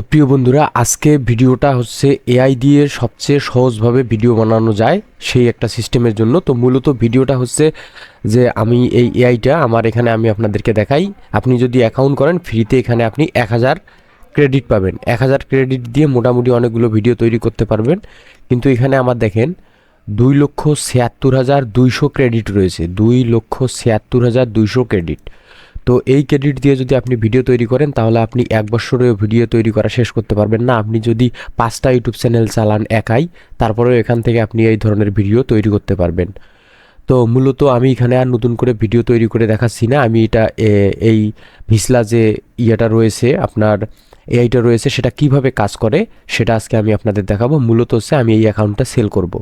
তো প্রিয় বন্ধুরা, আজকে ভিডিওটা হচ্ছে এআই দিয়ে সবচেয়ে সহজভাবে ভিডিও বানানো যায় সেই একটা সিস্টেমের জন্য। তো মূলত ভিডিওটা হচ্ছে যে আমি এই এআইটা আমার এখানে আমি আপনাদেরকে দেখাই। আপনি যদি অ্যাকাউন্ট করেন ফ্রিতে এখানে আপনি এক হাজার ক্রেডিট পাবেন। এক হাজার ক্রেডিট দিয়ে মোটামুটি অনেকগুলো ভিডিও তৈরি করতে পারবেন। কিন্তু এখানে আমার দেখেন, দুই লক্ষ ছিয়াত্তর হাজার দুইশো ক্রেডিট রয়েছে। দুই লক্ষ ছিয়াত্তর হাজার দুইশো ক্রেডিট তো এই ক্রেডিট দিয়ে যদি আপনি ভিডিও তৈরি করেন, তাহলে আপনি এক বছরেও ভিডিও তৈরি করা শেষ করতে পারবেন না। আপনি যদি পাঁচটা ইউটিউব চ্যানেল চালান একাই, তারপরেও এখান থেকে আপনি এই ধরনের ভিডিও তৈরি করতে পারবেন। তো মূলত আমি এখানে আর নতুন করে ভিডিও তৈরি করে দেখাচ্ছি না। আমি এটা এই ভিসলা যে ইয়েটা রয়েছে, আপনার এআইটা রয়েছে, সেটা কীভাবে কাজ করে, সেটা আজকে আমি আপনাদের দেখাবো। মূলত হচ্ছে আমি এই অ্যাকাউন্টটা সেল করব।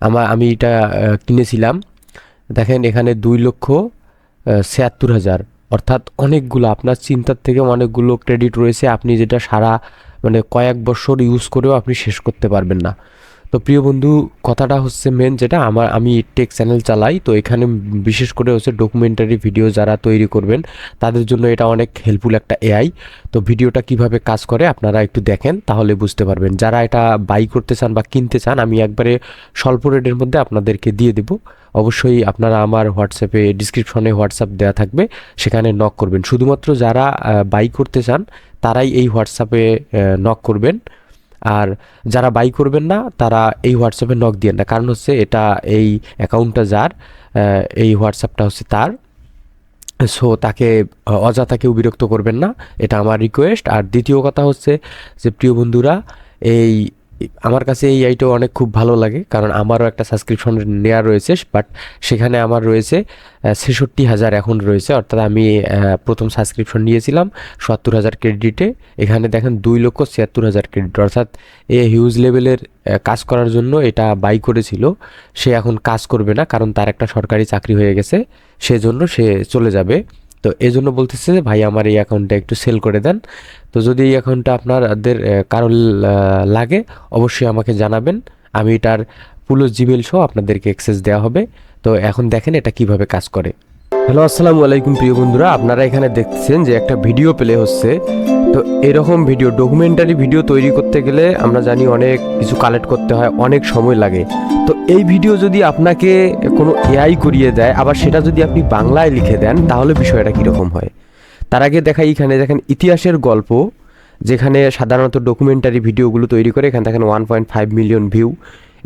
আমার আমি এটা কিনেছিলাম। দেখেন এখানে দুই লক্ষ ছিয়াত্তর হাজার। অর্থাৎ অনেকগুলো, আপনার চিন্তার থেকে অনেকগুলো ক্রেডিট রয়েছে, আপনি যেটা সারা মানে কয়েক বছর ইউজ করেও আপনি শেষ করতে পারবেন না। তো প্রিয় বন্ধু, কথাটা হচ্ছে মেন যেটা, আমার, আমি টেক চ্যানেল চালাই, তো এখানে বিশেষ করে হচ্ছে ডকুমেন্টারি ভিডিও যারা তৈরি করবেন, তাদের জন্য এটা অনেক হেল্পফুল একটা এআই তো ভিডিওটা কীভাবে কাজ করে, আপনারা একটু দেখেন, তাহলে বুঝতে পারবেন। যারা এটা বাই করতে চান বা কিনতে চান, আমি একবারে স্বল্প রেটের মধ্যে আপনাদেরকে দিয়ে দেব। অবশ্যই আপনারা আমার হোয়াটসঅ্যাপে ডিসক্রিপশনে হোয়াটসঅ্যাপ দেওয়া থাকবে। সেখানে নক করবেন। শুধুমাত্র যারা বাই করতে চান তারাই এই হোয়াটসঅ্যাপে নক করবেন। আর যারা বাই করবেন না তারা এই হোয়াটসঅ্যাপে নক দিয়েন না। কারণ হচ্ছে এটা এই অ্যাকাউন্টটা যার এই হোয়াটসঅ্যাপটা হচ্ছে তার। সো তাকে আহ, অযথা বিরক্ত করবেন না। এটা আমার রিকোয়েস্ট আর দ্বিতীয় কথা হচ্ছে যে প্রিয় বন্ধুরা এই আমার কাছে এই আইটা অনেক খুব ভালো লাগে, কারণ আমারও একটা সাবস্ক্রিপশন নেওয়া রয়েছে বাট সেখানে আমার রয়েছে ছেষট্টি হাজার এখন রয়েছে, অর্থাৎ আমি প্রথম সাবস্ক্রিপশন নিয়েছিলাম সত্তর হাজার ক্রেডিটে এখানে দেখেন দুই লক্ষ ছিয়াত্তর হাজার ক্রেডিট অর্থাৎ এ হিউজ লেভেলের কাজ করার জন্য এটা বাই করেছিল, সে এখন কাজ করবে না, কারণ তার একটা সরকারি চাকরি হয়ে গেছে, সেজন্য সে চলে যাবে। তো এই জন্য বলতেছে যে, ভাই, আমার এই অ্যাকাউন্টটা একটু সেল করে দেন। তো যদি এই অ্যাকাউন্টটা আপনাদের কারোর লাগে, অবশ্যই আমাকে জানাবেন। আমি এটার পুরো জিমেল সহ আপনাদেরকে অ্যাক্সেস দেওয়া হবে। তো এখন দেখেন এটা কীভাবে কাজ করে। হ্যালো আসসালামু আলাইকুম প্রিয় বন্ধুরা। আপনারা এখানে দেখছেন যে, একটা ভিডিও প্লে হচ্ছে। তো এরকম ভিডিও ডকুমেন্টারি ভিডিও তৈরি করতে গেলে আমরা জানি অনেক কিছু কালেক্ট করতে হয়, অনেক সময় লাগে। তো এই ভিডিও যদি আপনাকে কোনো এআই করিয়ে দেয়, আবার সেটা যদি আপনি বাংলায় লিখে দেন, তাহলে বিষয়টা কীরকম হয়? তার আগে দেখা এখানে, দেখেন ইতিহাসের গল্প, যেখানে সাধারণত ডকুমেন্টারি ভিডিওগুলো তৈরি করে, এখানে দেখেন one point five million view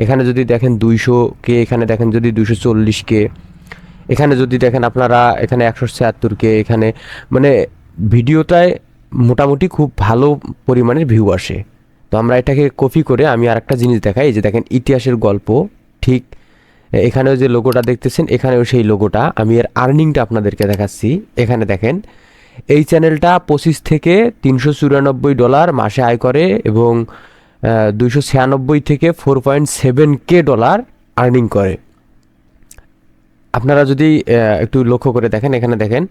এখানে যদি দেখেন দুইশো কে, এখানে দেখেন যদি দুইশো চল্লিশ কে। এখানে যদি দেখেন আপনারা, এখানে একশো ছিয়াত্তর কে, এখানে মানে ভিডিওটায় মোটামুটি খুব ভালো পরিমাণের ভিউ আসে। তো আমরা এটাকে কপি করে আমি আর একটা জিনিস দেখাই যে দেখেন ইতিহাসের গল্প, ঠিক এখানেও যে লোগোটা দেখতেছেন, এখানেও সেই লোগোটা আমি এর আর্নিংটা আপনাদেরকে দেখাচ্ছি। এখানে দেখেন, এই চ্যানেলটা পঁচিশ থেকে তিনশো চুরানব্বই ডলার মাসে আয় করে এবং দুইশো ছিয়ানব্বই থেকে four point seven K dollar earning করে। আপনারা যদি একটু লক্ষ্য করে দেখেন, এখানে দেখেন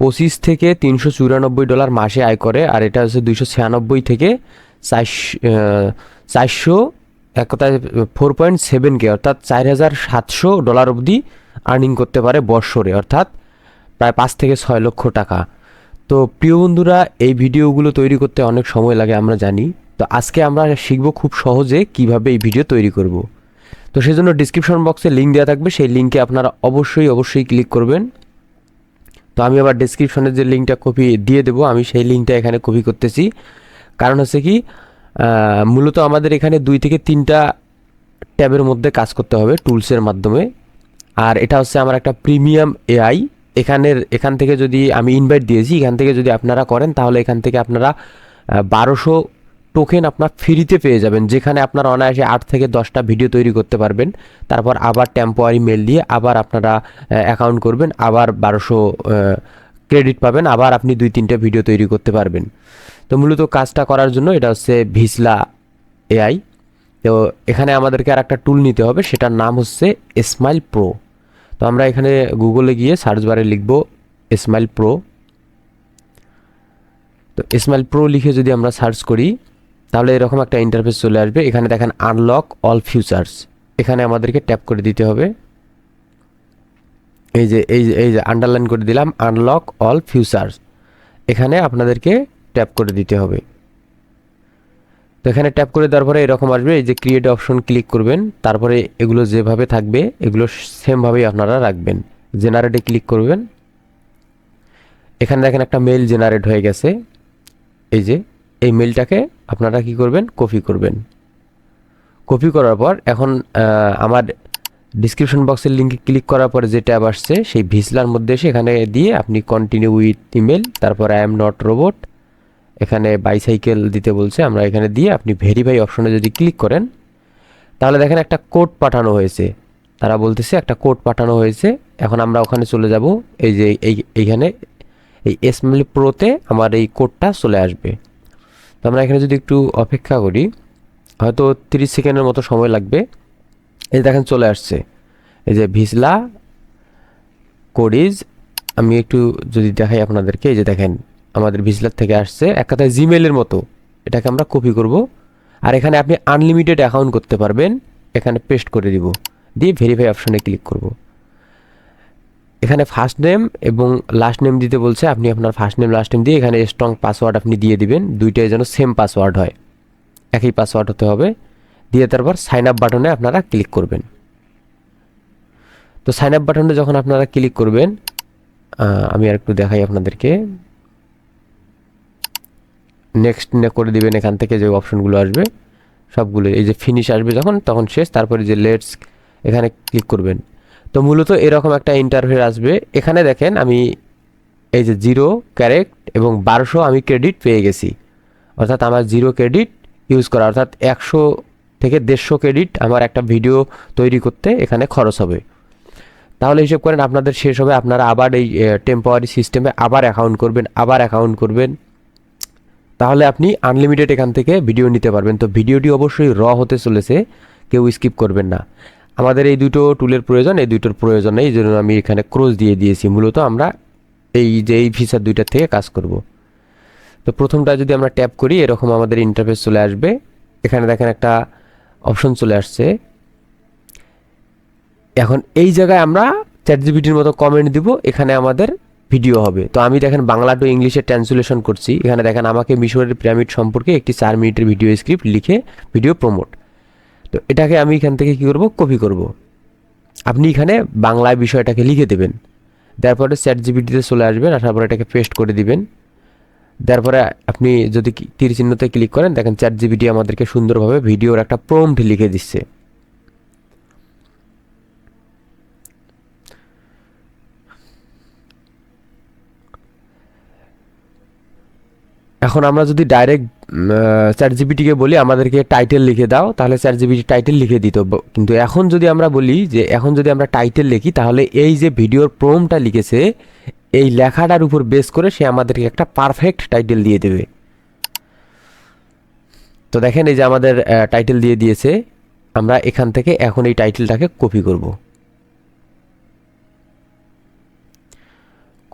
পঁচিশ থেকে তিনশো চুরানব্বই ডলার মাসে আয় করে, আর এটা হচ্ছে দুইশো ছিয়ানব্বই থেকে চারশো এক কথায় ফোর পয়েন্ট সেভেন কে অর্থাৎ চার হাজার সাতশো ডলার অবধি আর্নিং করতে পারে বৎসরে, অর্থাৎ প্রায় পাঁচ থেকে ছয় লক্ষ টাকা। তো প্রিয় বন্ধুরা, এই ভিডিওগুলো তৈরি করতে অনেক সময় লাগে, আমরা জানি। তো আজকে আমরা শিখব খুব সহজে কীভাবে এই ভিডিও তৈরি করব। তো সেজন্য ডিসক্রিপশন বক্সে লিঙ্ক দেওয়া থাকবে, সেই লিঙ্কে আপনারা অবশ্যই অবশ্যই ক্লিক করবেন। তো আমি আবার ডিসক্রিপশনের যে লিঙ্কটা কপি দিয়ে দেবো, আমি সেই লিঙ্কটা এখানে কপি করতেছি। কারণ হচ্ছে কি মূলত আমাদের এখানে দুই থেকে তিনটা ট্যাবের মধ্যে কাজ করতে হবে টুলসের মাধ্যমে। আর এটা হচ্ছে আমার একটা প্রিমিয়াম এআই এখানের, এখান থেকে যদি আমি ইনভাইট দিয়েছি, এখান থেকে যদি আপনারা করেন, তাহলে এখান থেকে আপনারা বারোশো টোকেন আপনার ফ্রিতে পেয়ে যাবেন, যেখানে আপনারা অনায়াসে আট থেকে দশটা ভিডিও তৈরি করতে পারবেন। তারপর আবার টেম্পোয়ারি মেল দিয়ে আবার আপনারা অ্যাকাউন্ট করবেন, আবার বারোশো ক্রেডিট পাবেন, আবার আপনি দুই তিনটা ভিডিও তৈরি করতে পারবেন। তো মূলত কাজটা করার জন্য এটা হচ্ছে ভিসলা এআই তো এখানে আমাদেরকে আর একটা টুল নিতে হবে, সেটার নাম হচ্ছে স্মাইল প্রো তো আমরা এখানে গুগলে গিয়ে সার্চ বারে লিখব স্মাইল প্রো তো স্মাইল প্রো লিখে যদি আমরা সার্চ করি তাহলে এরকম একটা ইন্টারফেস চলে আসবে। এখানে দেখেন আনলক অল ফিউচার্স এখানে আমাদেরকে ট্যাপ করে দিতে হবে। এই যে এই যে এই যে আন্ডারলাইন করে দিলাম আনলক অল ফিউচার্স এখানে আপনাদেরকে ট্যাপ করে দিতে হবে। তো এখানে ট্যাপ করে দেওয়ার পরে এরকম আসবে, এই যে ক্রিয়েট অপশন ক্লিক করবেন। তারপরে এগুলো যেভাবে থাকবে, এগুলো সেমভাবেই আপনারা রাখবেন। জেনারেটে ক্লিক করবেন। এখানে দেখেন একটা মেল জেনারেট হয়ে গেছে। এই যে এই মেলটাকে আপনারা কি করবেন? কপি করবেন। কপি করার পর এখন আমার ডিসক্রিপশন বক্সের লিঙ্কে ক্লিক করার পরে যে ট্যাব আসছে, সেই ভিসলার মধ্যে এসে এখানে দিয়ে আপনি কন্টিনিউ উইথ ইমেল তারপর আই এম নট রোবট এখানে বাইসাইকেল দিতে বলছে, আমরা এখানে দিয়ে আপনি ভেরিফাই অপশনে যদি ক্লিক করেন, তাহলে দেখেন একটা কোড পাঠানো হয়েছে। তারা বলতেছে একটা কোড পাঠানো হয়েছে, এখন আমরা ওখানে চলে যাব, এই যে এই, এইখানে, এই এসমেল প্রোতে আমার এই কোডটা চলে আসবে। তো আমরা এখানে যদি একটু অপেক্ষা করি, হয়তো তিরিশ সেকেন্ডের মতো সময় লাগবে। এই দেখেন চলে আসছে। এই যে ভিসলা কোডিজ আমি একটু যদি দেখাই আপনাদেরকে, এই যে দেখেন আমাদের ভিসলার থেকে আসছে, এক কথায় জিমেলের মতো। এটাকে আমরা কপি করব। আর এখানে আপনি আনলিমিটেড অ্যাকাউন্ট করতে পারবেন। এখানে পেস্ট করে দিব। দিয়ে ভেরিফাই অপশানে ক্লিক করব। এখানে ফার্স্ট নেম এবং লাস্ট নেম দিতে বলছে, আপনি আপনার ফার্স্ট নেম লাস্ট নেম দিয়ে এখানে স্ট্রং পাসওয়ার্ড আপনি দিয়ে দিবেন, দুইটাই যেন সেম পাসওয়ার্ড হয়। একই পাসওয়ার্ড হতে হবে। দিয়ে তারপর সাইন আপ বাটনে আপনারা ক্লিক করবেন। তো সাইন আপ বাটনে যখন আপনারা ক্লিক করবেন আমি আর একটু দেখাই আপনাদেরকে। নেক্সট করে দিবেন এখান থেকে যে অপশনগুলো আসবে, সবগুলো। এই যে ফিনিশ আসবে যখন, তখন শেষ। তারপরে যে লেটস এখানে ক্লিক করবেন। তো মূলত এরকম একটা ইন্টারভিউ আসবে। এখানে দেখেন আমি এই যে জিরো ক্যারেক্ট এবং বারোশো আমি ক্রেডিট পেয়ে গেছি। অর্থাৎ আমার জিরো ক্রেডিট ইউজ করা, অর্থাৎ একশো থেকে দেড়শো ক্রেডিট আমার একটা ভিডিও তৈরি করতে এখানে খরচ হবে। তাহলে হিসেব করেন আপনাদের শেষ হবে, আপনারা আবার এই টেম্পোয়ারি সিস্টেমে আবার অ্যাকাউন্ট করবেন, আবার অ্যাকাউন্ট করবেন। তাহলে আপনি আনলিমিটেড এখান থেকে ভিডিও নিতে পারবেন। তো ভিডিওটি অবশ্যই র হতে চলেছে, কেউ স্কিপ করবেন না। আমাদের এই দুটো টুলের প্রয়োজন, এই দুটোর প্রয়োজন নেই এই জন্য আমি এখানে ক্রোজ দিয়ে দিয়েছি। মূলত আমরা এই যে, এই ফিচার দুইটার থেকে কাজ করব। তো প্রথমটা যদি আমরা ট্যাপ করি, এরকম আমাদের ইন্টারফেস চলে আসবে। এখানে দেখেন একটা অপশন চলে আসছে। এখন এই জায়গায় আমরা চ্যাট জিবিটির মতো কমেন্ট দিব, এখানে আমাদের ভিডিও হবে। তো আমি দেখেন বাংলা টু ইংলিশে ট্রান্সলেশন করছি। এখানে দেখেন আমাকে মিশরের পিরামিড সম্পর্কে একটি চার মিনিটের ভিডিও স্ক্রিপ্ট লিখে ভিডিও প্রমোট তো এটাকে আমি এখান থেকে কী করব? কপি করব। আপনি এখানে বাংলায় বিষয়টাকে লিখে দেবেন। তারপরে চ্যাট জিবিটিতে চলে আসবেন, আসার পরে এটাকে পেস্ট করে দিবেন। তারপরে আপনি যদি তীর চিহ্নতে ক্লিক করেন, দেখেন চ্যাট জিবিটি আমাদেরকে সুন্দরভাবে ভিডিওর একটা প্রম্পট লিখে দিচ্ছে। এখন আমরা যদি ডাইরেক্ট চ্যাট জিবিটিকে বলি, আমাদেরকে টাইটেল লিখে দাও, তাহলে চ্যাট জিবিটি টাইটেল লিখে দিত। কিন্তু এখন যদি আমরা বলি যে, এখন যদি আমরা টাইটেল লিখি, তাহলে এই যে ভিডিওর প্রোমটা লিখেছে, এই লেখাটার উপর বেস করে সে আমাদেরকে একটা পারফেক্ট টাইটেল দিয়ে দেবে। তো দেখেন এই যে আমাদের টাইটেল দিয়ে দিয়েছে, আমরা এখান থেকে এখন এই টাইটেলটাকে কপি করব।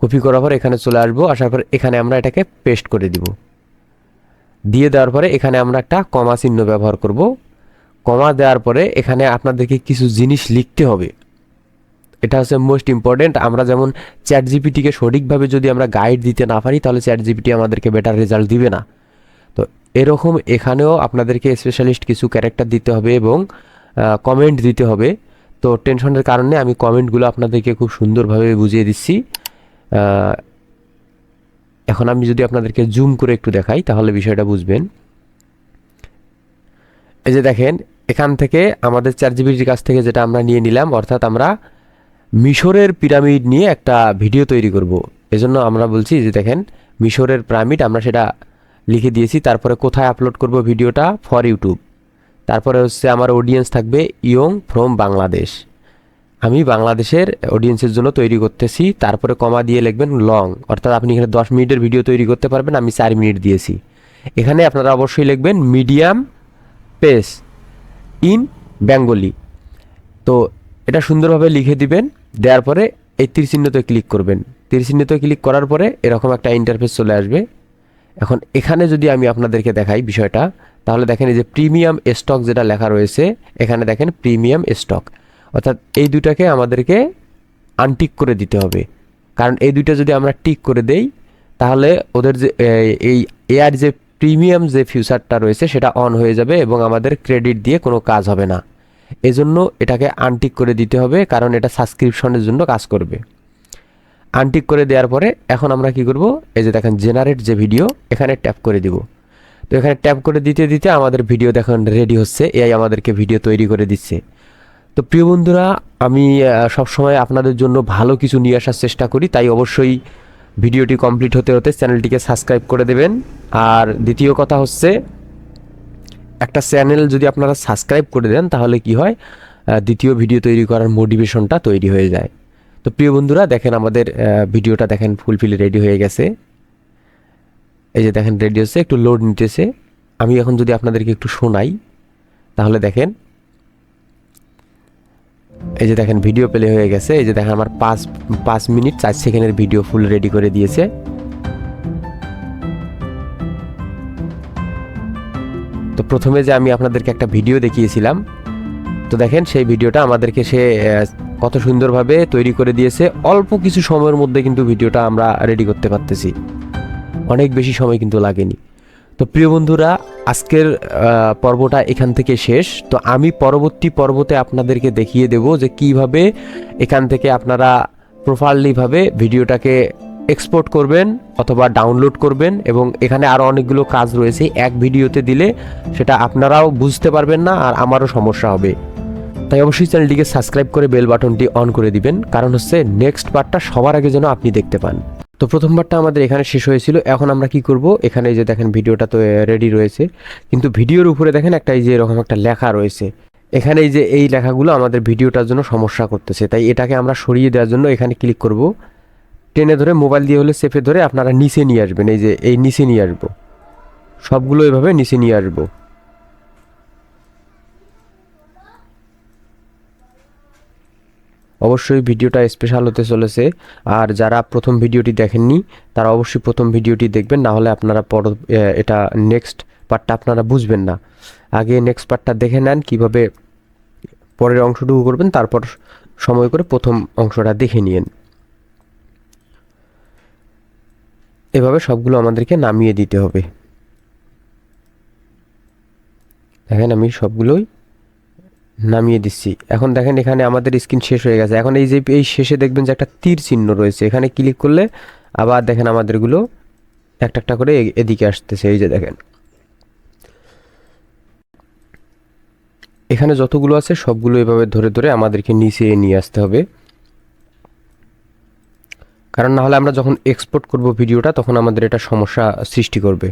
কপি করার পর এখানে চলে আসব, আসার পর এখানে আমরা এটাকে পেস্ট করে দিব। দিয়ে দেওয়ার পরে এখানে আমরা একটা কমা চিহ্ন ব্যবহার করব। কমা দেওয়ার পরে এখানে আপনাদেরকে কিছু জিনিস লিখতে হবে। এটা হচ্ছে মোস্ট ইম্পর্টেন্ট আমরা যেমন চ্যাট জিপিটিকে সঠিকভাবে যদি আমরা গাইড দিতে না পারি, তাহলে চ্যাট জিপিটি আমাদেরকে বেটার রেজাল্ট দিবে না। তো এরকম এখানেও আপনাদেরকে স্পেশালিস্ট কিছু ক্যারেক্টার দিতে হবে এবং কমেন্ট দিতে হবে। তো টেনশনের কারণে আমি কমেন্টগুলো আপনাদেরকে খুব সুন্দরভাবে বুঝিয়ে দিচ্ছি। এখন আমি যদি আপনাদেরকে জুম করে একটু দেখাই, তাহলে বিষয়টা বুঝবেন। এই যে দেখেন, এখান থেকে আমাদের চার জিবির কাছ থেকে যেটা আমরা নিয়ে নিলাম, অর্থাৎ আমরা মিশরের পিরামিড নিয়ে একটা ভিডিও তৈরি করব। এজন্য আমরা বলছি যে দেখেন, মিশরের পিরামিড, আমরা সেটা লিখে দিয়েছি, তারপরে কোথায় আপলোড করব ভিডিওটা? ফর ইউটিউব তারপরে হচ্ছে আমার অডিয়েন্স থাকবে ইয়ং ফ্রম বাংলাদেশ। আমি বাংলাদেশের অডিয়েন্সের জন্য তৈরি করতেছি, তারপরে কমা দিয়ে লিখবেন লং অর্থাৎ আপনি এখানে দশ মিনিটের ভিডিও তৈরি করতে পারবেন, আমি চার মিনিট দিয়েছি। এখানে আপনারা অবশ্যই লিখবেন মিডিয়াম পেস ইন বেঙ্গলি তো এটা সুন্দরভাবে লিখে দিবেন, দেওয়ার পরে এই তীর চিহ্নতে ক্লিক করবেন। তীর চিহ্নতে ক্লিক করার পরে এরকম একটা ইন্টারফেস চলে আসবে। এখন এখানে যদি আমি আপনাদেরকে দেখাই বিষয়টা, তাহলে দেখেন এই যে প্রিমিয়াম স্টক যেটা লেখা রয়েছে, এখানে দেখেন প্রিমিয়াম স্টক অর্থাৎ এই দুটাকে আমাদেরকে আনটিক করে দিতে হবে। কারণ এই দুইটা যদি আমরা টিক করে দেই, তাহলে ওদের যে এই এআর যে প্রিমিয়াম যে ফিউচারটা রয়েছে, সেটা অন হয়ে যাবে এবং আমাদের ক্রেডিট দিয়ে কোনো কাজ হবে না। এজন্য এটাকে আনটিক করে দিতে হবে, কারণ এটা সাবস্ক্রিপশনের জন্য কাজ করবে। আনটিক করে দেওয়ার পরে এখন আমরা কি করব? এই যে দেখেন জেনারেট যে ভিডিও এখানে ট্যাপ করে দিব। তো এখানে ট্যাপ করে দিতে দিতে আমাদের ভিডিও দেখুন রেডি হচ্ছে এআই আমাদেরকে ভিডিও তৈরি করে দিচ্ছে। তো প্রিয় বন্ধুরা, আমি সবসময় আপনাদের জন্য ভালো কিছু নিয়ে আসার চেষ্টা করি, তাই অবশ্যই ভিডিওটি কমপ্লিট হতে হতে চ্যানেলটিকে সাবস্ক্রাইব করে দেবেন। আর দ্বিতীয় কথা হচ্ছে, একটা চ্যানেল যদি আপনারা সাবস্ক্রাইব করে দেন, তাহলে কি হয় দ্বিতীয় ভিডিও তৈরি করার মোটিভেশনটা তৈরি হয়ে যায়। তো প্রিয় বন্ধুরা, দেখেন আমাদের ভিডিওটা দেখেন ফুলফিল রেডি হয়ে গেছে। এই যে দেখেন, রেডি হচ্ছে, একটু লোড নিতেছে। আমি এখন যদি আপনাদেরকে একটু শোনাই, তাহলে দেখেন এই যে দেখেন ভিডিও প্লে হয়ে গেছে। এই যে দেখেন, আমার পাঁচ পাঁচ মিনিট চার সেকেন্ডের ভিডিও ফুল রেডি করে দিয়েছে। তো প্রথমে যে আমি আপনাদেরকে একটা ভিডিও দেখিয়েছিলাম, তো দেখেন, সেই ভিডিওটা আমাদেরকে সে কত সুন্দরভাবে তৈরি করে দিয়েছে। অল্প কিছু সময়ের মধ্যে কিন্তু ভিডিওটা আমরা রেডি করতে পারতেছি। অনেক বেশি সময় কিন্তু লাগেনি। তো প্রিয় বন্ধুরা, আজকের পর্বটা এখান থেকে শেষ। তো আমি পরবর্তী পর্বতে আপনাদেরকে দেখিয়ে দেব যে কীভাবে এখান থেকে আপনারা প্রপারলিভাবে ভিডিওটাকে এক্সপোর্ট করবেন অথবা ডাউনলোড করবেন এবং এখানে আরও অনেকগুলো কাজ রয়েছে। এক ভিডিওতে দিলে সেটা আপনারাও বুঝতে পারবেন না আর আমারও সমস্যা হবে। তাই অবশ্যই চ্যানেলটিকে সাবস্ক্রাইব করে বেল বাটনটি অন করে দিবেন। কারণ হচ্ছে নেক্সট পার্টটা সবার আগে যেন আপনি দেখতে পান। তো প্রথমবারটা আমাদের এখানে শেষ হয়েছিল। এখন আমরা কি করব? এখানে যে দেখেন ভিডিওটা তো রেডি রয়েছে। কিন্তু ভিডিওর উপরে দেখেন একটা এই যে এরকম একটা লেখা রয়েছে। এখানে এই যে এই লেখাগুলো আমাদের ভিডিওটার জন্য সমস্যা করতেছে। তাই এটাকে আমরা সরিয়ে দেওয়ার জন্য এখানে ক্লিক করব। টেনে ধরে মোবাইল দিয়ে হলে সেফে ধরে আপনারা নিচে নিয়ে আসবেন। এই যে এই নিচে নিয়ে আসব। সবগুলো এভাবে নিচে নিয়ে আসব। অবশ্যই ভিডিওটা স্পেশাল হতে চলেছে। আর যারা প্রথম ভিডিওটি দেখেননি, তারা অবশ্যই প্রথম ভিডিওটি দেখবেন, না হলে আপনারা পর এটা নেক্সট পার্টটা আপনারা বুঝবেন না। আগে নেক্সট পার্টটা দেখে নেন, কীভাবে পরের অংশটুকু করবেন, তারপর সময় করে প্রথম অংশটা দেখে নিন এভাবে সবগুলো আমাদেরকে নামিয়ে দিতে হবে। দেখেন আমি সবগুলোই নামিয়ে দিচ্ছি। এখন দেখেন এখানে আমাদের স্ক্রিন শেষ হয়ে গেছে। এখন এই যে, এই শেষে দেখবেন যে একটা তীর চিহ্ন রয়েছে। এখানে ক্লিক করলে আবার দেখেন আমাদেরগুলো একটা একটা করে এদিকে আসতেছে। এই যে দেখেন। এখানে যতগুলো আছে সবগুলো এভাবে ধরে ধরে আমাদেরকে নিচে নিয়ে আসতে হবে। কারণ না হলে আমরা যখন এক্সপোর্ট করব ভিডিওটা, তখন আমাদের এটা সমস্যা সৃষ্টি করবে।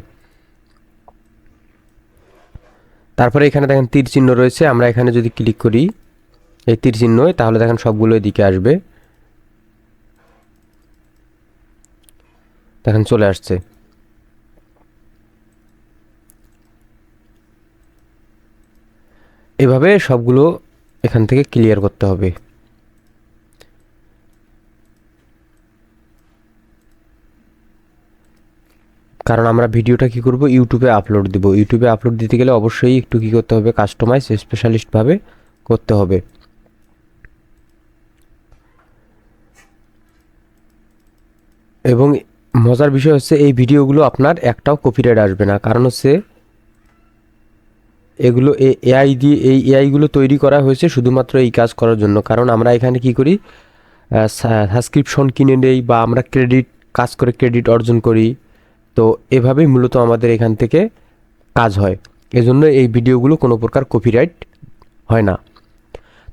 তারপরে এখানে দেখেন তীর চিহ্ন রয়েছে, আমরা এখানে যদি ক্লিক করি, এই তীর চিহ্ন তাহলে দেখেন সবগুলো এদিকে আসবে। দেখেন চলে আসছে। এভাবে সবগুলো এখান থেকে ক্লিয়ার করতে হবে। কারণ আমরা ভিডিওটা কি করব? ইউটিউবে আপলোড দিব। ইউটিউবে আপলোড দিতে গেলে অবশ্যই একটু কি করতে হবে? কাস্টমাইজ স্পেশালিস্টভাবে করতে হবে। এবং মজার বিষয় হচ্ছে এই ভিডিওগুলো আপনার একটাও কপিরাইট আসবে না। কারণ হচ্ছে এগুলো এআই দিয়ে, এই এআইগুলো তৈরি করা হয়েছে শুধুমাত্র এই কাজ করার জন্য। কারণ আমরা এখানে কি করি? সাবস্ক্রিপশন কিনে নেই বা আমরা ক্রেডিট কাজ করে ক্রেডিট অর্জন করি। তো এভাবেই মূলত আমাদের এখান থেকে কাজ হয়। এজন্য এই ভিডিওগুলো কোনো প্রকার কপিরাইট হয় না।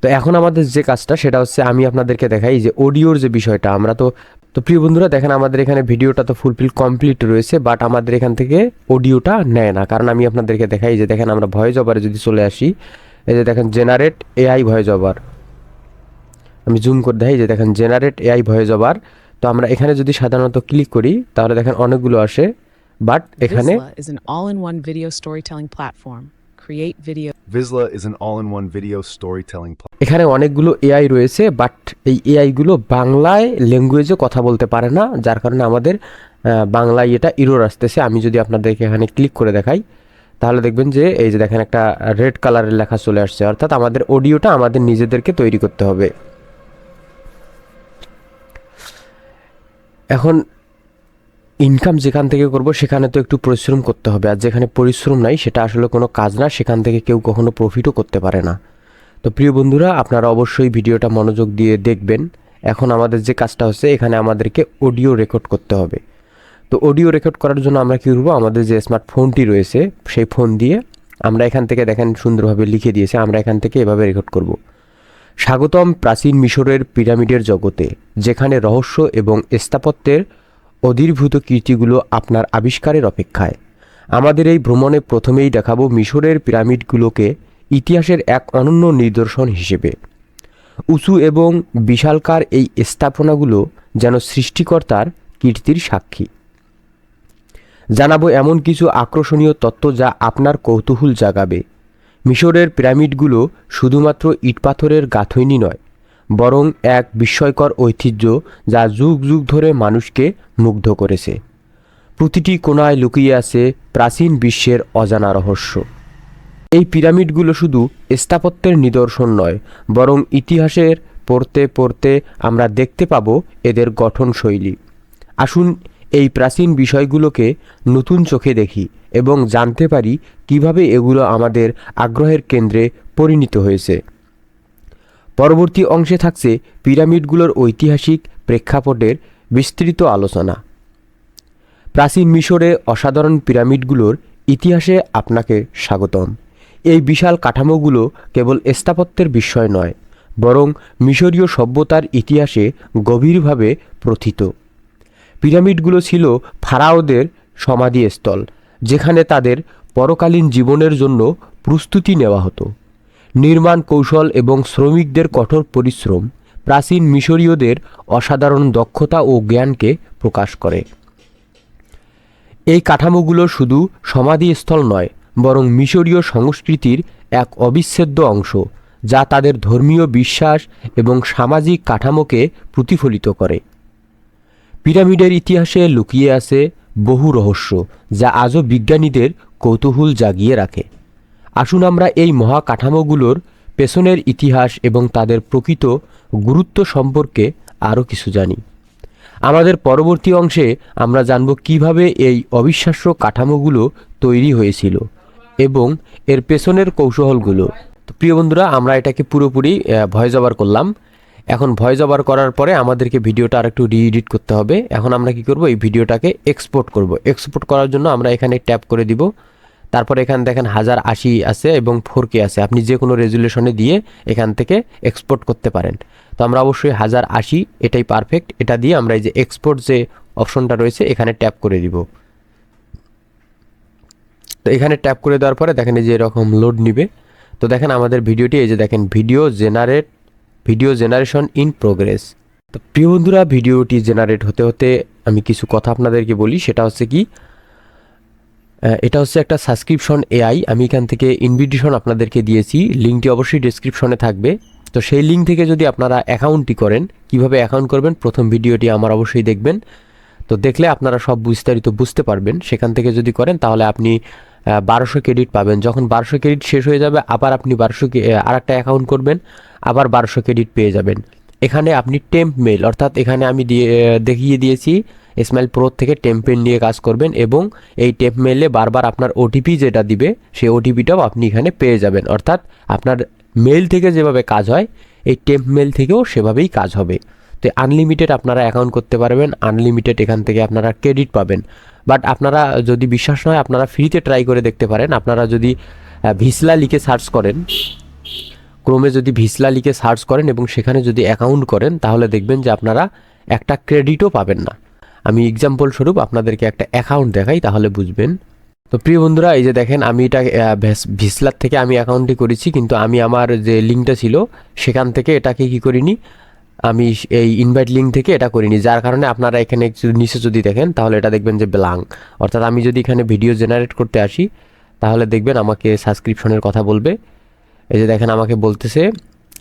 তো এখন আমাদের যে কাজটা, সেটা হচ্ছে আমি আপনাদেরকে দেখাই যে অডিওর যে বিষয়টা। আমরা তো তো প্রিয় বন্ধুরা, দেখেন আমাদের এখানে ভিডিওটা তো ফুলফিল কমপ্লিট রয়েছে বাট আমাদের এখান থেকে অডিওটা নেয় না। কারণ আমি আপনাদেরকে দেখাই যে, দেখেন আমরা ভয়েস ওভারে যদি চলে আসি, এই যে দেখেন জেনারেট এআই ভয়েস ওভার আমি জুম করে দেখাই যে, দেখেন জেনারেট এআই ভয়েস ওভার তো আমরা এখানে যদি সাধারণত ক্লিক করি তাহলে দেখেন অনেকগুলো আসে বাট এখানে Vizsla is an all-in-one video storytelling platform. Create video Vizsla is an all-in-one video storytelling platform. এখানে অনেকগুলো এআই রয়েছে বাট এই এআইগুলো বাংলায় ল্যাঙ্গুয়েজে কথা বলতে পারে না যার কারণে আমাদের বাংলায় এটা ইরোর আসতেছে আমি যদি আপনাদেরকে এখানে ক্লিক করে দেখাই তাহলে দেখবেন যে এই যে দেখেন একটা রেড কালারের লেখা চলে আসছে অর্থাৎ আমাদের অডিওটা আমাদের নিজেদেরকে তৈরি করতে হবে এখন ইনকাম যেখান থেকে করব, সেখানে তো একটু পরিশ্রম করতে হবে। আর যেখানে পরিশ্রম নাই, সেটা আসলে কোনো কাজ না, সেখান থেকে কেউ কখনো প্রফিটও করতে পারে না। তো প্রিয় বন্ধুরা, আপনারা অবশ্যই ভিডিওটা মনোযোগ দিয়ে দেখবেন। এখন আমাদের যে কাজটা হচ্ছে, এখানে আমাদেরকে অডিও রেকর্ড করতে হবে। তো অডিও রেকর্ড করার জন্য আমরা কী করব? আমাদের যে স্মার্টফোনটি রয়েছে, সেই ফোন দিয়ে আমরা এখান থেকে দেখেন সুন্দরভাবে লিখে দিয়েছে, আমরা এখান থেকে এভাবে রেকর্ড করব। স্বাগতম প্রাচীন মিশরের পিরামিডের জগতে, যেখানে রহস্য এবং স্থাপত্যের অধীরভূত কীর্তিগুলো আপনার আবিষ্কারের অপেক্ষায়। আমাদের এই ভ্রমণে প্রথমেই দেখাবো মিশরের পিরামিডগুলোকে ইতিহাসের এক অনন্য নিদর্শন হিসেবে। উঁচু এবং বিশালকার এই স্থাপনাগুলো যেন সৃষ্টিকর্তার কীর্তির সাক্ষী। জানাব এমন কিছু আকর্ষণীয় তত্ত্ব যা আপনার কৌতূহল জাগাবে। মিশরের পিরামিডগুলো শুধুমাত্র ইটপাথরের গাঁথনি নয়, বরং এক বিস্ময়কর ঐতিহ্য যা যুগ যুগ ধরে মানুষকে মুগ্ধ করেছে। প্রতিটি কোণায় লুকিয়ে আছে প্রাচীন বিশ্বের অজানা রহস্য। এই পিরামিডগুলো শুধু স্থাপত্যের নিদর্শন নয়, বরং ইতিহাসের পড়তে পড়তে আমরা দেখতে পাব এদের গঠনশৈলী। আসুন এই প্রাচীন বিষয়গুলোকে নতুন চোখে দেখি। এবং জানতে পারি কীভাবে এগুলো আমাদের আগ্রহের কেন্দ্রে পরিণত হয়েছে। পরবর্তী অংশে থাকছে পিরামিডগুলোর ঐতিহাসিক প্রেক্ষাপটের বিস্তৃত আলোচনা। প্রাচীন মিশরে অসাধারণ পিরামিডগুলোর ইতিহাসে আপনাকে স্বাগতম। এই বিশাল কাঠামোগুলো কেবল স্থাপত্যের বিষয় নয়, বরং মিশরীয় সভ্যতার ইতিহাসে গভীরভাবে প্রথিত। পিরামিডগুলো ছিল ফারাওদের সমাধিস্থল যেখানে তাদের পরকালীন জীবনের জন্য প্রস্তুতি নেওয়া হতো। নির্মাণ কৌশল এবং শ্রমিকদের কঠোর পরিশ্রম প্রাচীন মিশরীয়দের অসাধারণ দক্ষতা ও জ্ঞানকে প্রকাশ করে। এই কাঠামোগুলো শুধু সমাধিস্থল নয়, বরং মিশরীয় সংস্কৃতির এক অবিচ্ছেদ্য অংশ, যা তাদের ধর্মীয় বিশ্বাস এবং সামাজিক কাঠামোকে প্রতিফলিত করে। পিরামিডের ইতিহাসে লুকিয়ে আছে বহু রহস্য যা আজও বিজ্ঞানীদের কৌতূহল জাগিয়ে রাখে। আসুন আমরা এই মহাকাঠামোগুলোর পেছনের ইতিহাস এবং তাদের প্রকৃত গুরুত্ব সম্পর্কে আরও কিছু জানি। আমাদের পরবর্তী অংশে আমরা জানব কীভাবে এই অবিশ্বাস্য কাঠামোগুলো তৈরি হয়েছিল এবং এর পেছনের কৌশলগুলো। প্রিয় বন্ধুরা, আমরা এটাকে পুরোপুরি ভয়েস ওভার করলাম। এখন ভয়েস ওভার করার পরে আমাদেরকে ভিডিওটা আর একটু রিএডিট করতে হবে। এখন আমরা কি করব? এই ভিডিওটাকে এক্সপোর্ট করব। এক্সপোর্ট করার জন্য আমরা এখানে ট্যাপ করে দিব। তারপর এখানে দেখেন হাজার আশি আছে এবং ফোর কে আছে। আপনি যে কোনো রেজুলেশনে দিয়ে এখান থেকে এক্সপোর্ট করতে পারেন। তো আমরা অবশ্যই হাজার আশি, এটাই পারফেক্ট এটা দিয়ে আমরা এই যে এক্সপোর্ট যে অপশনটা রয়েছে, এখানে ট্যাপ করে দিব। তো এখানে ট্যাপ করে দেওয়ার পরে দেখেন এই যে এরকম লোড নিবে। তো দেখেন আমাদের ভিডিওটি এই যে দেখেন video generate video generation in progress তো প্রিয় বন্ধুরা ভিডিওটি জেনারেট হতে হতে আমি কিছু কথা আপনাদেরকে বলি, সেটা হচ্ছে কি এটা হচ্ছে একটা সাবস্ক্রিপশন এআই আমি এখান থেকে ইনভিটেশন আপনাদেরকে দিয়েছি লিঙ্কটি অবশ্যই ডেসক্রিপশনে থাকবে। তো সেই লিঙ্ক থেকে যদি আপনারা অ্যাকাউন্টটি করেন, কীভাবে অ্যাকাউন্ট করবেন, প্রথম ভিডিওটি আমার অবশ্যই দেখবেন। তো দেখলে আপনারা সব বিস্তারিত বুঝতে পারবেন। সেখান থেকে যদি করেন, তাহলে আপনি বারোশো ক্রেডিট পাবেন। যখন বারোশো ক্রেডিট শেষ হয়ে যাবে, আবার আপনি বারোশো আর একটা অ্যাকাউন্ট করবেন, আবার বারোশো ক্রেডিট পেয়ে যাবেন। এখানে আপনি টেম্প মেল অর্থাৎ এখানে আমি দিয়ে দেখিয়ে দিয়েছি স্মাইল প্রো থেকে টেম্পেল নিয়ে কাজ করবেন এবং এই টেম্প মেলে বারবার আপনার ওটিপি যেটা দিবে, সেই ওটিপিটাও আপনি এখানে পেয়ে যাবেন। অর্থাৎ আপনার মেল থেকে যেভাবে কাজ হয়, এই টেম্প মেল থেকেও সেভাবেই কাজ হবে। তো আনলিমিটেড আপনারা অ্যাকাউন্ট করতে পারবেন আনলিমিটেড এখান থেকে আপনারা ক্রেডিট পাবেন। বাট আপনারা যদি বিশ্বাস নয়, আপনারা ফ্রিতে ট্রাই করে দেখতে পারেন। আপনারা যদি ভিসলা লিখে সার্চ করেন, ক্রোমে যদি ভিসলা লিখে সার্চ করেন এবং সেখানে যদি অ্যাকাউন্ট করেন, তাহলে দেখবেন যে আপনারা একটা ক্রেডিটও পাবেন না। আমি এক্সাম্পল স্বরূপ আপনাদেরকে একটা অ্যাকাউন্ট দেখাই, তাহলে বুঝবেন। তো প্রিয় বন্ধুরা, এই যে দেখেন, আমি এটা ভেস- ভিসলার থেকে আমি অ্যাকাউন্টটি করেছি, কিন্তু আমি আমার যে লিঙ্কটা ছিল, সেখান থেকে এটাকে কি করিনি আমি এই ইনভাইট লিঙ্ক থেকে এটা করিনি। যার কারণে আপনারা এখানে একটু নিচে যদি দেখেন, তাহলে এটা দেখবেন যে ব্লাং অর্থাৎ আমি যদি এখানে ভিডিও জেনারেট করতে আসি, তাহলে দেখবেন আমাকে সাবস্ক্রিপশনের কথা বলবে। এই যে দেখেন আমাকে বলতেছে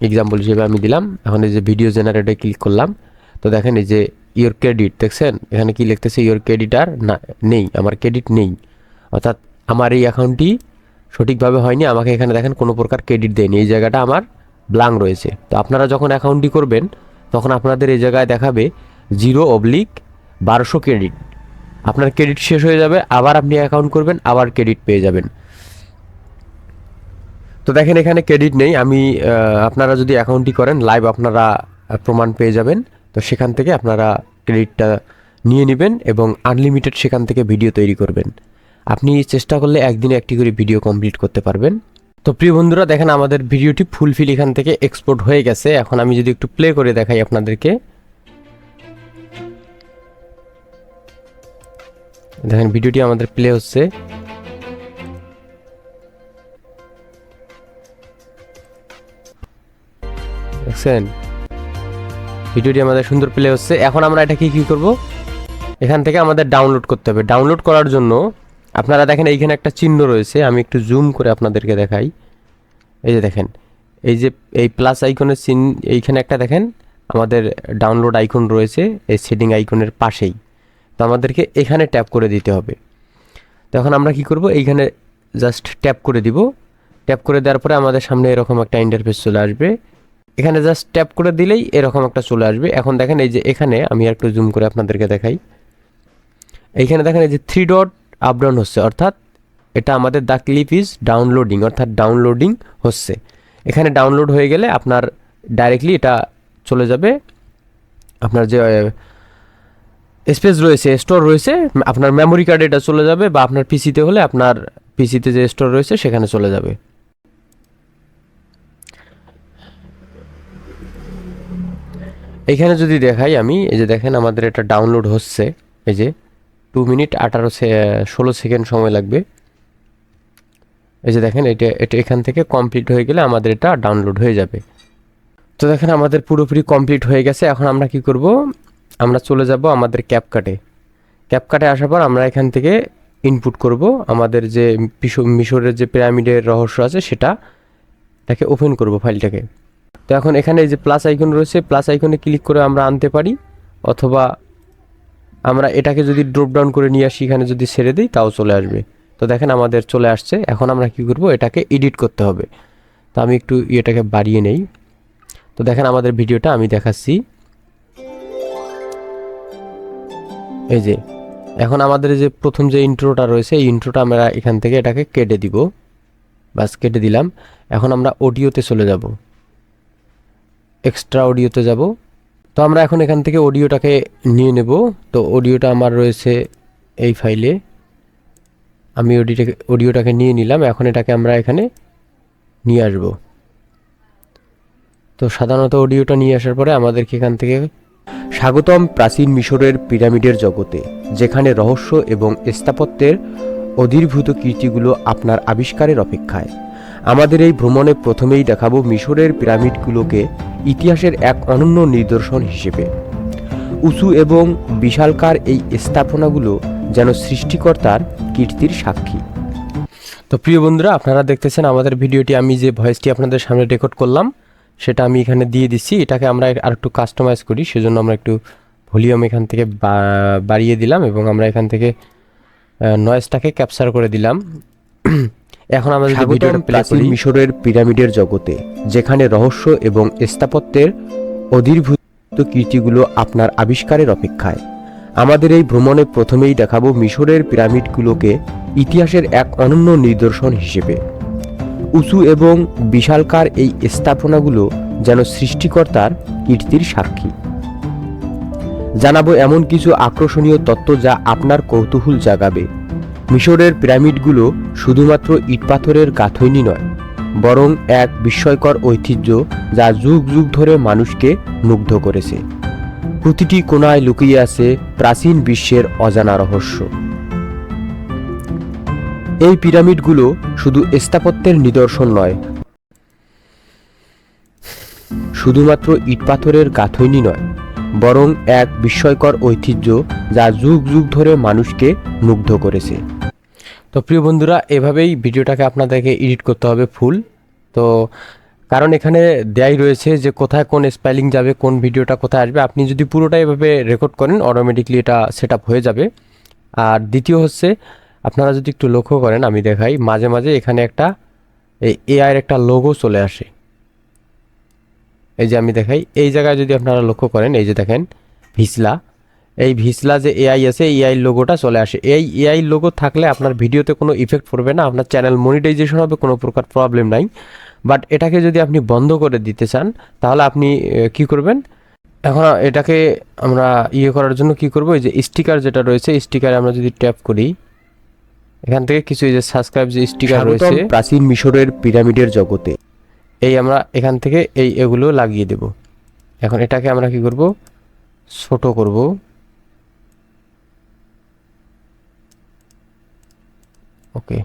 এক্সাম্পল হিসেবে আমি দিলাম। এখন এই যে ভিডিও জেনারেটে ক্লিক করলাম। তো দেখেন এই যে ইয়োর ক্রেডিট দেখছেন? এখানে কি লিখতেছে ইয়োর ক্রেডিট আর না, নেই, আমার ক্রেডিট নেই। অর্থাৎ আমার এই অ্যাকাউন্টটি সঠিকভাবে হয়নি, আমাকে এখানে দেখেন কোনো প্রকার ক্রেডিট দেয়নি। এই জায়গাটা আমার ব্লাং রয়েছে। তো আপনারা যখন অ্যাকাউন্টটি করবেন তখন আপনাদের এই জায়গায় দেখাবে জিরো অবলিক বারোশো ক্রেডিট। আপনার ক্রেডিট শেষ হয়ে যাবে, আবার আপনি অ্যাকাউন্ট করবেন, আবার ক্রেডিট পেয়ে যাবেন। তো দেখেন এখানে ক্রেডিট নেই, আমি আপনারা যদি অ্যাকাউন্টটি করেন লাইভ আপনারা প্রমাণ পেয়ে যাবেন। তো সেখান থেকে আপনারা ক্রেডিটটা নিয়ে নেবেন এবং আনলিমিটেড সেখান থেকে ভিডিও তৈরি করবেন। আপনি চেষ্টা করলে একদিনে একটি করে ভিডিও কমপ্লিট করতে পারবেন। তো প্রিয় বন্ধুরা, দেখেন আমাদের ভিডিওটি ফুলফিল এখান থেকে এক্সপোর্ট হয়ে গেছে। এখন আমি যদি একটু প্লে করে দেখাই আপনাদেরকে। দেখেন ভিডিওটি আমাদের প্লে হচ্ছে। দেখছেন? ভিডিওটি আমাদের সুন্দর প্লে হচ্ছে। এখন আমরা এটাকে কি করব? এখান থেকে আমাদের ডাউনলোড করতে হবে। ডাউনলোড করার জন্য আপনারা দেখেন এইখানে একটা চিহ্ন রয়েছে, আমি একটু জুম করে আপনাদেরকে দেখাই। এই যে দেখেন, এই যে এই প্লাস আইকনের চিহ্ন, এইখানে একটা দেখেন, আমাদের ডাউনলোড আইকন রয়েছে, এই সেটিং আইকনের পাশেই। তো আমাদেরকে এখানে ট্যাপ করে দিতে হবে। তখন আমরা কি করব? এইখানে জাস্ট ট্যাপ করে দিব। ট্যাপ করে দেওয়ার পরে আমাদের সামনে এরকম একটা ইন্টারফেস চলে আসবে। এখানে জাস্ট ট্যাপ করে দিলেই এরকম একটা চলে আসবে। এখন দেখেন এই যে এখানে, আমি একটু জুম করে আপনাদেরকে দেখাই। এইখানে দেখেন এই যে থ্রি ডট আপ ডাউন হচ্ছে। অর্থাৎ এটা আমাদের দ্য ক্লিপ ইজ ডাউনলোডিং অর্থাৎ ডাউনলোডিং হচ্ছে। এখানে ডাউনলোড হয়ে গেলে আপনার ডাইরেক্টলি এটা চলে যাবে। আপনার যে স্পেস রয়েছে স্টোর রয়েছে, আপনার মেমোরি কার্ডে এটা চলে যাবে বা আপনার পিসিতে হলে আপনার পিসিতে যে স্টোর রয়েছে সেখানে চলে যাবে। এখানে যদি দেখাই আমি, এই যে দেখেন আমাদের এটা ডাউনলোড হচ্ছে, এই যে। টু মিনিট আঠারো ষোলো সেকেন্ড সময় লাগবে। এই যে দেখেন, এটা এটা এখান থেকে কমপ্লিট হয়ে গেলে আমাদের এটা ডাউনলোড হয়ে যাবে। তো দেখেন, আমাদের পুরোপুরি কমপ্লিট হয়ে গেছে। এখন আমরা কি করব? আমরা চলে যাব আমাদের ক্যাপকাটে ক্যাপকাটে আসার পর আমরা এখান থেকে ইনপুট করব। আমাদের যে মিশো- মিশরের যে পিরামিডের রহস্য আছে, সেটা এটাকে ওপেন করব ফাইলটাকে। তো এখন এখানে যে প্লাস আইকন রয়েছে প্লাস আইকনে ক্লিক করে আমরা আনতে পারি। অথবা আমরা এটাকে যদি ড্রপ ডাউন করে নিয়ে আসি, এখানে যদি ছেড়ে দিই, তাও চলে আসবে। তো দেখেন আমাদের চলে আসছে। এখন আমরা কি করব? এটাকে এডিট করতে হবে। তো আমি একটু এটাকে বাড়িয়ে নেই। তো দেখেন আমাদের ভিডিওটা আমি দেখাচ্ছি। এই যে, এখন আমাদের যে প্রথম যে ইন্ট্রোটা রয়েছে, এই ইন্ট্রোটা আমরা এখান থেকে এটাকে কেটে দিব। বাস, কেটে দিলাম। এখন আমরা অডিওতে চলে যাব। এক্সট্রা অডিওতে যাব। তো আমরা এখন এখান থেকে অডিওটাকে নিয়ে নেব। তো অডিওটা আমার রয়েছে এই ফাইলে। আমি অডিওটাকে অডিওটাকে নিয়ে নিলাম। এখন এটাকে আমরা এখানে নিয়ে আসব। তো সাধারণত অডিওটা নিয়ে আসার পরে আমাদেরকে এখান থেকে স্বাগতম প্রাচীন মিশরের পিরামিডের জগতে, যেখানে রহস্য এবং স্থাপত্যের অধীরভূত কীর্তিগুলো আপনার আবিষ্কারের অপেক্ষায়। আমাদের এই ভ্রমণে প্রথমেই দেখাবো মিশরের পিরামিডগুলোকে ইতিহাসের এক অনন্য নিদর্শন হিসেবে। উঁচু এবং বিশালকার এই স্থাপনাগুলো যেন সৃষ্টিকর্তার কীর্তির সাক্ষী। তো প্রিয় বন্ধুরা, আপনারা দেখতেছেন আমাদের ভিডিওটি, আমি যে ভয়েসটি আপনাদের সামনে রেকর্ড করলাম, সেটা আমি এখানে দিয়ে দিচ্ছি। এটাকে আমরা আর একটু কাস্টমাইজ করি, সেজন্য আমরা একটু ভলিউম এখান থেকে বাড়িয়ে দিলাম এবং আমরা এখান থেকে নয়েজটাকে ক্যাপচার করে দিলাম। এখন আমাদের যে ভিডিওটা প্রাচীন মিশরের পিরামিডের জগতে যেখানে রহস্য এবং স্থাপত্যের অধীরভূত কীর্তিগুলো আপনার আবিষ্কারের অপেক্ষায়। আমাদের এই ভ্রমণে প্রথমেই দেখাবো মিশরের পিরামিডগুলোকে ইতিহাসের এক অনন্য নিদর্শন হিসেবে। উঁচু এবং বিশালকার এই স্থাপনাগুলো যেন সৃষ্টিকর্তার কীর্তির সাক্ষী। জানাব এমন কিছু আকর্ষণীয় তত্ত্ব যা আপনার কৌতূহল জাগাবে। মিশরের পিরামিডগুলো শুধুমাত্র ইটপাথরের গাঁথনি নয়, বরং এক বিস্ময়কর ঐতিহ্য যা যুগ যুগ ধরে মানুষকে মুগ্ধ করেছে। প্রতিটি কোণায় লুকিয়ে আছে প্রাচীন বিশ্বের অজানা রহস্য। এই পিরামিডগুলো শুধু স্থাপত্যের নিদর্শন নয়, শুধুমাত্র ইটপাথরের গাঁথনি নয়, বরং এক বিস্ময়কর ঐতিহ্য যা যুগ যুগ ধরে মানুষকে মুগ্ধ করেছে। তো প্রিয় বন্ধুরা, এভাবেই ভিডিওটাকে আপনাদেরকে এডিট করতে হবে ফুল তো কারণ এখানে দেয়াই রয়েছে যে কোথায় কোন স্পেলিং যাবে, কোন ভিডিওটা কোথায় আসবে। আপনি যদি পুরোটা এভাবে রেকর্ড করেন অটোমেটিকলি এটা সেট হয়ে যাবে। আর দ্বিতীয় হচ্ছে, আপনারা যদি একটু লক্ষ্য করেন, আমি দেখাই, মাঝে মাঝে এখানে একটা, এই এআইয়ের একটা লোগো চলে আসে। এই যে আমি দেখাই, এই জায়গায় যদি আপনারা লক্ষ্য করেন, এই যে দেখেন, ভিসলা। এই ভিসলা যে এআই আছে এআই লোগোটা চলে আসে। এই এআই লোগো থাকলে আপনার ভিডিওতে কোনো ইফেক্ট পড়বে না আপনার চ্যানেল মনিটাইজেশন হবে কোনো প্রকার প্রবলেম নাই। বাট এটাকে যদি আপনি বন্ধ করে দিতে চান তাহলে আপনি কি করবেন? এখন এটাকে আমরা ইয়ে করার জন্য কি করব? এই যে স্টিকার যেটা রয়েছে স্টিকারে আমরা যদি ট্যাপ করি এখান থেকে কিছু এই যে সাবস্ক্রাইব যে স্টিকার রয়েছে প্রাচীন মিশরের পিরামিডের জগতে। এই আমরা এখান থেকে এই এগুলো লাগিয়ে দেব। এখন এটাকে আমরা কি করব? ছোট করব। ওকে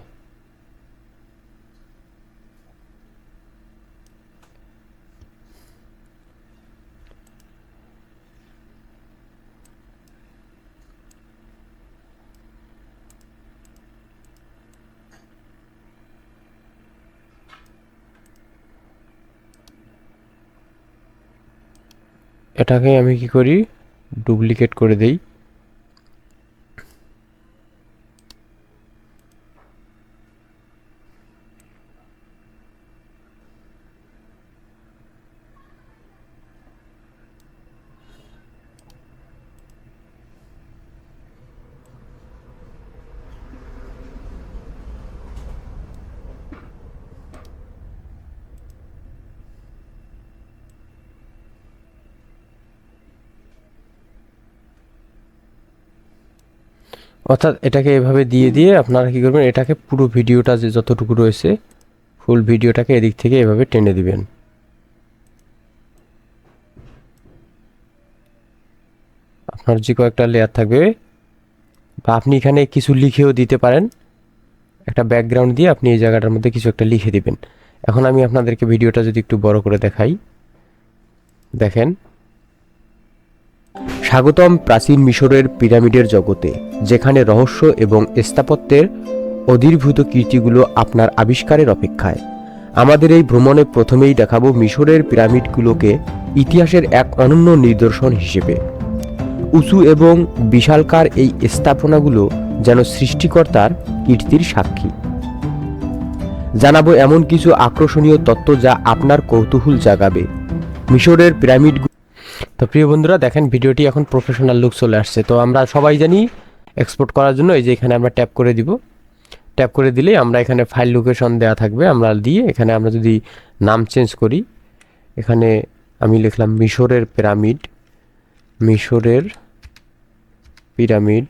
এটাকে আমি কি করি? ডুপ্লিকেট করে দেই। অর্থাৎ এটাকে এভাবে দিয়ে দিয়ে আপনারা কি করবেন, এটাকে পুরো ভিডিওটা যে যতটুকু রয়েছে, ফুল ভিডিওটাকে এদিক থেকে এভাবে টেনে দিবেন। আপনার যে কয়েকটা লেয়ার থাকবে, বা আপনি এখানে কিছু লিখেও দিতে পারেন। একটা ব্যাকগ্রাউন্ড দিয়ে আপনি এই জায়গাটার মধ্যে কিছু একটা লিখে দিবেন। এখন আমি আপনাদেরকে ভিডিওটা যদি একটু বড় করে দেখাই। দেখেন স্বাগতম প্রাচীন মিশরের পিরামিডের জগতে, যেখানে রহস্য এবং স্থাপত্যের অধীরভূত কীর্তিগুলো আপনার আবিষ্কারের অপেক্ষায়। আমাদের এই ভ্রমণে প্রথমেই দেখাবো মিশরের পিরামিডগুলোকে ইতিহাসের এক অনন্য নিদর্শন হিসেবে। উঁচু এবং বিশালকার এই স্থাপনাগুলো যেন সৃষ্টিকর্তার কীর্তির সাক্ষী। জানাব এমন কিছু আকর্ষণীয় তত্ত্ব যা আপনার কৌতূহল জাগাবে। মিশরের পিরামিড তো প্রিয় বন্ধুরা, দেখেন ভিডিওটি এখন প্রফেশনাল লুক চলে আসছে। তো আমরা সবাই জানি এক্সপোর্ট করার জন্য এই যে এখানে আমরা ট্যাপ করে দিব। ট্যাপ করে দিলেই আমরা এখানে ফাইল লোকেশন দেওয়া থাকবে। আমরা দিয়ে এখানে আমরা যদি নাম চেঞ্জ করি, এখানে আমি লিখলাম মিশরের পিরামিড মিশরের পিরামিড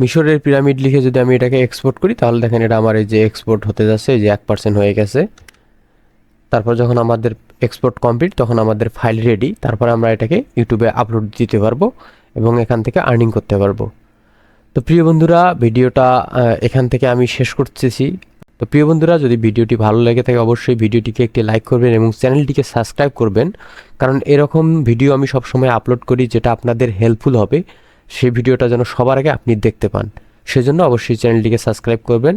মিশরের পিরামিড লিখে যদি আমি এটাকে এক্সপোর্ট করি, তাহলে দেখেন এটা আমার এই যে এক্সপোর্ট হতে যাচ্ছে, এই যে এক পার্সেন্ট হয়ে গেছে। তারপর যখন আমাদের এক্সপোর্ট কমপ্লিট তখন আমাদের ফাইল রেডি তারপর আমরা এটাকে ইউটিউবে আপলোড দিতে পারব এবং এখান থেকে আর্নিং করতে পারব। তো প্রিয় বন্ধুরা, ভিডিওটা এখান থেকে আমি শেষ করতেছি। তো প্রিয় বন্ধুরা, যদি ভিডিওটি ভালো লেগে থাকে, অবশ্যই ভিডিওটিকে একটি লাইক করবেন এবং চ্যানেলটিকে সাবস্ক্রাইব করবেন। কারণ এরকম ভিডিও আমি সবসময় আপলোড করি যেটা আপনাদের হেল্পফুল হবে। সেই ভিডিওটা যেন সবার আগে আপনি দেখতে পান। সেজন্য অবশ্যই চ্যানেলটিকে সাবস্ক্রাইব করবেন।